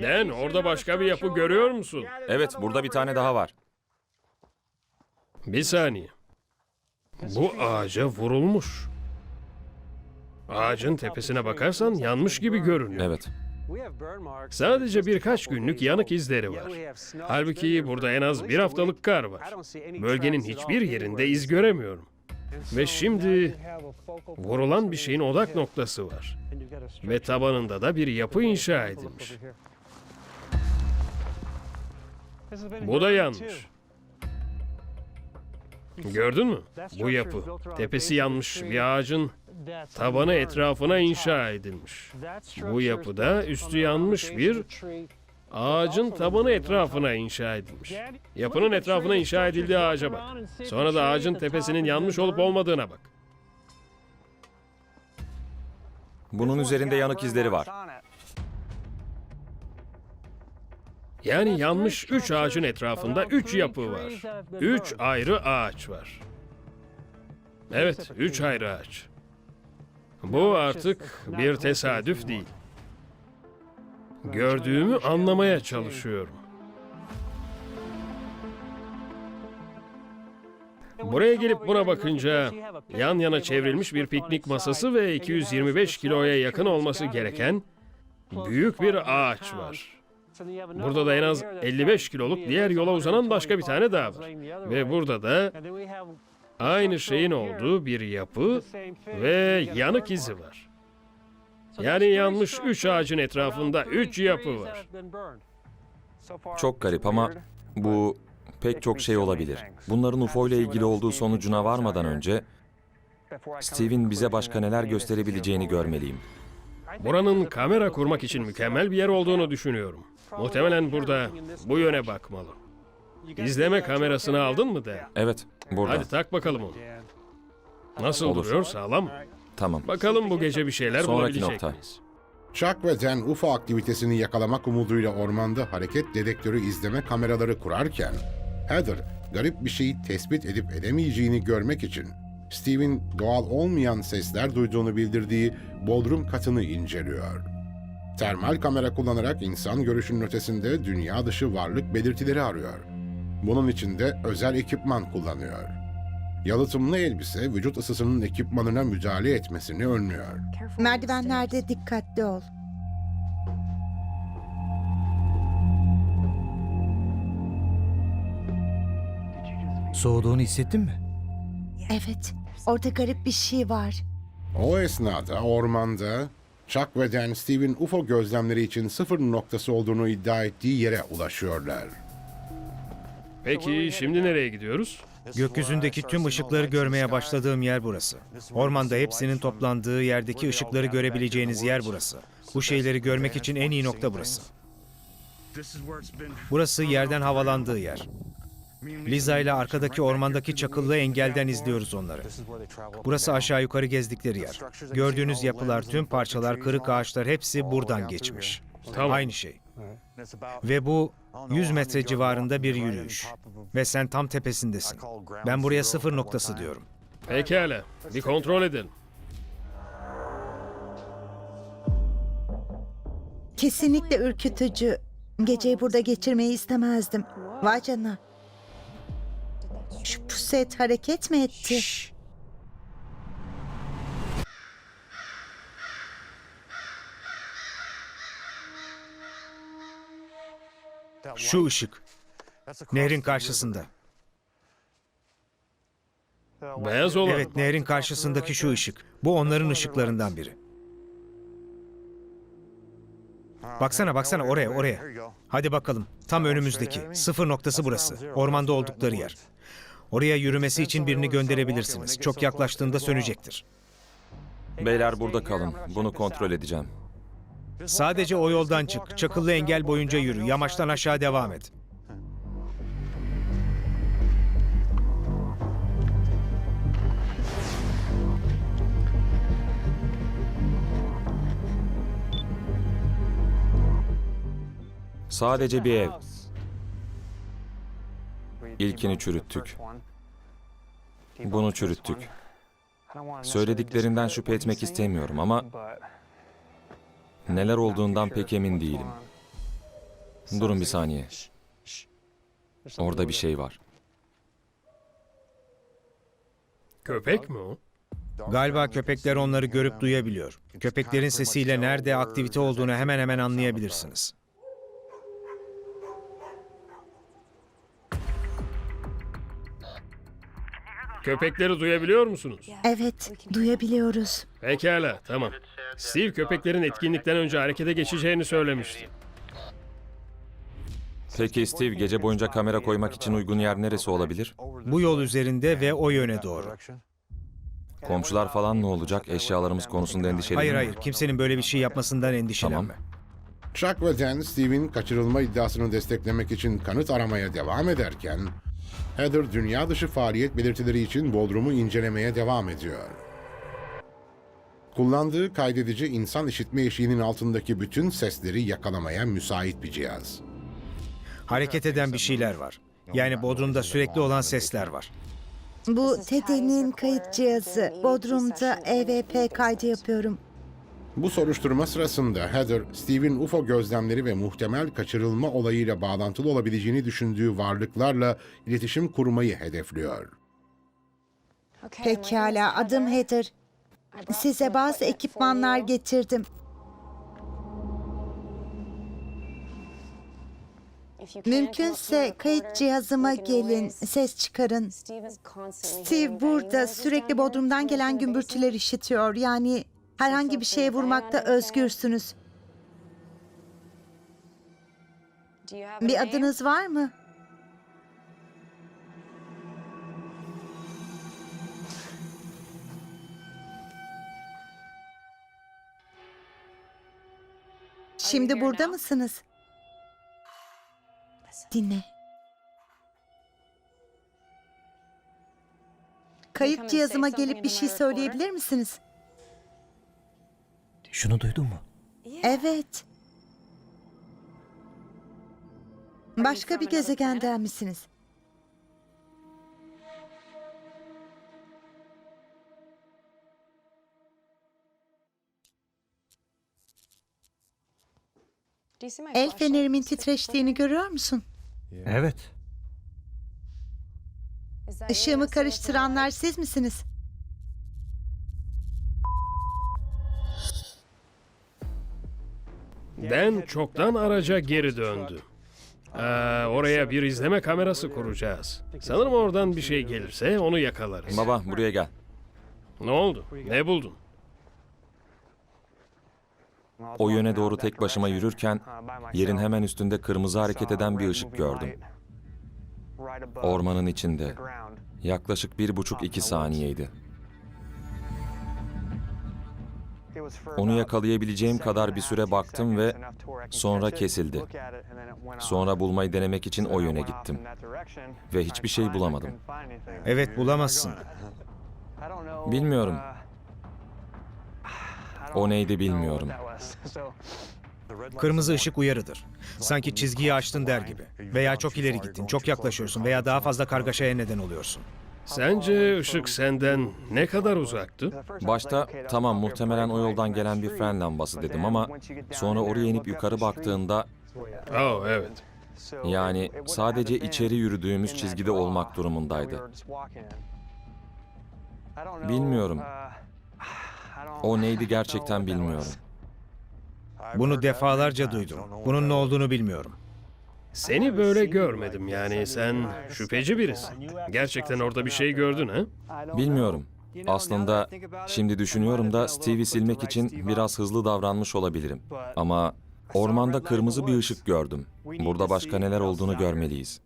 Den orada başka bir yapı görüyor musun? Evet, burada bir tane daha var. Bir saniye. Bu ağaca vurulmuş. Ağacın tepesine bakarsan yanmış gibi görünüyor. Evet. Sadece birkaç günlük yanık izleri var. Halbuki burada en az bir haftalık kar var. Bölgenin hiçbir yerinde iz göremiyorum. Ve şimdi vurulan bir şeyin odak noktası var. Ve tabanında da bir yapı inşa edilmiş. Bu da yanmış. Gördün mü? Bu yapı. Tepesi yanmış bir ağacın tabanı etrafına inşa edilmiş. Bu yapıda üstü yanmış bir ağacın tabanı etrafına inşa edilmiş. Yapının etrafına inşa edildiği ağaca bak. Sonra da ağacın tepesinin yanmış olup olmadığına bak. Bunun üzerinde yanık izleri var. Yani yanmış üç ağacın etrafında üç yapı var. Üç ayrı ağaç var. Evet, üç ayrı ağaç. Bu artık bir tesadüf değil. Gördüğümü anlamaya çalışıyorum. Buraya gelip buna bakınca yan yana çevrilmiş bir piknik masası ve 225 kiloya yakın olması gereken büyük bir ağaç var. Burada da en az 55 kiloluk diğer yola uzanan başka bir tane daha var. Ve burada da aynı şeyin olduğu bir yapı ve yanık izi var. Yani yanmış üç ağacın etrafında üç yapı var. Çok garip ama bu pek çok şey olabilir. Bunların UFO ile ilgili olduğu sonucuna varmadan önce Steve'in bize başka neler gösterebileceğini görmeliyim. Buranın kamera kurmak için mükemmel bir yer olduğunu düşünüyorum. Muhtemelen burada bu yöne bakmalı. İzleme kamerasını aldın mı de? Evet, burada. Hadi tak bakalım onu. Nasıl Olur. duruyor sağlam mı? Tamam. Bakalım bu gece bir şeyler Sonraki bulabilecek nokta. miyiz? Chuck ve Dan UFO aktivitesini yakalamak umuduyla ormanda hareket dedektörü izleme kameraları kurarken, Heather garip bir şeyi tespit edip edemeyeceğini görmek için Steve'in doğal olmayan sesler duyduğunu bildirdiği bodrum katını inceliyor. Termal kamera kullanarak insan görüşünün ötesinde dünya dışı varlık belirtileri arıyor. Bunun için de özel ekipman kullanıyor. Yalıtımlı elbise vücut ısısının ekipmanına müdahale etmesini önlüyor. Merdivenlerde dikkatli ol. Soğuduğunu hissettin mi? Evet, orada garip bir şey var. O esnada ormanda Chuck ve Dan Steve'in UFO gözlemleri için sıfır noktası olduğunu iddia ettiği yere ulaşıyorlar. Peki şimdi nereye gidiyoruz? Gökyüzündeki tüm ışıkları görmeye başladığım yer burası. Ormanda hepsinin toplandığı yerdeki ışıkları görebileceğiniz yer burası. Bu şeyleri görmek için en iyi nokta burası. Burası yerden havalandığı yer. Liza ile arkadaki ormandaki çakıllı engelden izliyoruz onları. Burası aşağı yukarı gezdikleri yer. Gördüğünüz yapılar, tüm parçalar, kırık ağaçlar hepsi buradan geçmiş. Tamam. Aynı şey. Ve bu 100 metre civarında bir yürüyüş. Ve sen tam tepesindesin. Ben buraya sıfır noktası diyorum. Pekala, bir kontrol edelim. Kesinlikle ürkütücü. Geceyi burada geçirmeyi istemezdim. Vay canına. Şu puset hareket mi etti? Şu ışık. Nehrin karşısında. Beyaz olan. Evet, nehrin karşısındaki şu ışık. Bu onların ışıklarından biri. Baksana baksana oraya oraya. Hadi bakalım. Tam önümüzdeki. Sıfır noktası burası. Ormanda oldukları yer. Oraya yürümesi için birini gönderebilirsiniz. Çok yaklaştığında sönecektir. Beyler burada kalın. Bunu kontrol edeceğim. Sadece o yoldan çık. Çakıllı engel boyunca yürü. Yamaçtan aşağı devam et. Sadece bir ev. İlkini çürüttük. Bunu çürüttük. Söylediklerinden şüphe etmek istemiyorum ama neler olduğundan pek emin değilim. Durun bir saniye. Orada bir şey var. Köpek mi o? Galiba köpekler onları görüp duyabiliyor. Köpeklerin sesiyle nerede aktivite olduğunu hemen hemen anlayabilirsiniz. Köpekleri duyabiliyor musunuz? Evet, duyabiliyoruz. Pekala, tamam. Steve köpeklerin etkinlikten önce harekete geçeceğini söylemişti. Peki Steve gece boyunca kamera koymak için uygun yer neresi olabilir? Bu yol üzerinde ve o yöne doğru. Komşular falan ne olacak? Eşyalarımız konusunda endişeliyim. Hayır hayır, kimsenin böyle bir şey yapmasından endişelenme. Chuck ve Dan, Steve'in kaçırılma iddiasını desteklemek için kanıt aramaya devam ederken, Heather dünya dışı faaliyet belirtileri için Bodrum'u incelemeye devam ediyor. Kullandığı kaydedici insan işitme eşiğinin altındaki bütün sesleri yakalamaya müsait bir cihaz. Hareket eden bir şeyler var. Yani Bodrum'da sürekli olan sesler var. Bu TED'nin kayıt cihazı. Bodrum'da EVP kaydı yapıyorum. Bu soruşturma sırasında Heather, Steve'in UFO gözlemleri ve muhtemel kaçırılma olayıyla bağlantılı olabileceğini düşündüğü varlıklarla iletişim kurmayı hedefliyor. Pekala, adım Heather. Size bazı ekipmanlar getirdim. Mümkünse kayıt cihazıma gelin, ses çıkarın. Steve burada sürekli bodrumdan gelen gümbürtüler işitiyor. Yani herhangi bir şeye vurmakta özgürsünüz. Bir adınız var mı? Şimdi burada mısınız? Dinle. Kayıt cihazıma gelip bir şey söyleyebilir misiniz? Şunu duydun mu? Evet. Başka bir gezegenden misiniz? El fenerimin titreştiğini görüyor musun? Evet. Işığımı karıştıranlar siz misiniz? Dan çoktan araca geri döndü. Aa, oraya bir izleme kamerası kuracağız. Sanırım oradan bir şey gelirse onu yakalarız. Baba buraya gel. Ne oldu? Ne buldun? O yöne doğru tek başıma yürürken yerin hemen üstünde kırmızı hareket eden bir ışık gördüm. Ormanın içinde. Yaklaşık bir buçuk iki saniyeydi. Onu yakalayabileceğim kadar bir süre baktım ve sonra kesildi. Sonra bulmayı denemek için o yöne gittim. Ve hiçbir şey bulamadım. Evet bulamazsın. Bilmiyorum. O neydi bilmiyorum. Kırmızı ışık uyarıdır. Sanki çizgiyi aştın der gibi. Veya çok ileri gittin, çok yaklaşıyorsun veya daha fazla kargaşaya neden oluyorsun. Sence ışık senden ne kadar uzaktı? Başta tamam muhtemelen o yoldan gelen bir fren lambası dedim ama sonra oraya inip yukarı baktığında Oh evet. yani sadece içeri yürüdüğümüz çizgide olmak durumundaydı. Bilmiyorum. O neydi gerçekten bilmiyorum. Bunu defalarca duydum. Bunun ne olduğunu bilmiyorum. Seni böyle görmedim yani sen şüpheci birisin. Gerçekten orada bir şey gördün ha? Bilmiyorum. Aslında şimdi düşünüyorum da Steve'i silmek için biraz hızlı davranmış olabilirim. Ama ormanda kırmızı bir ışık gördüm. Burada başka neler olduğunu görmeliyiz.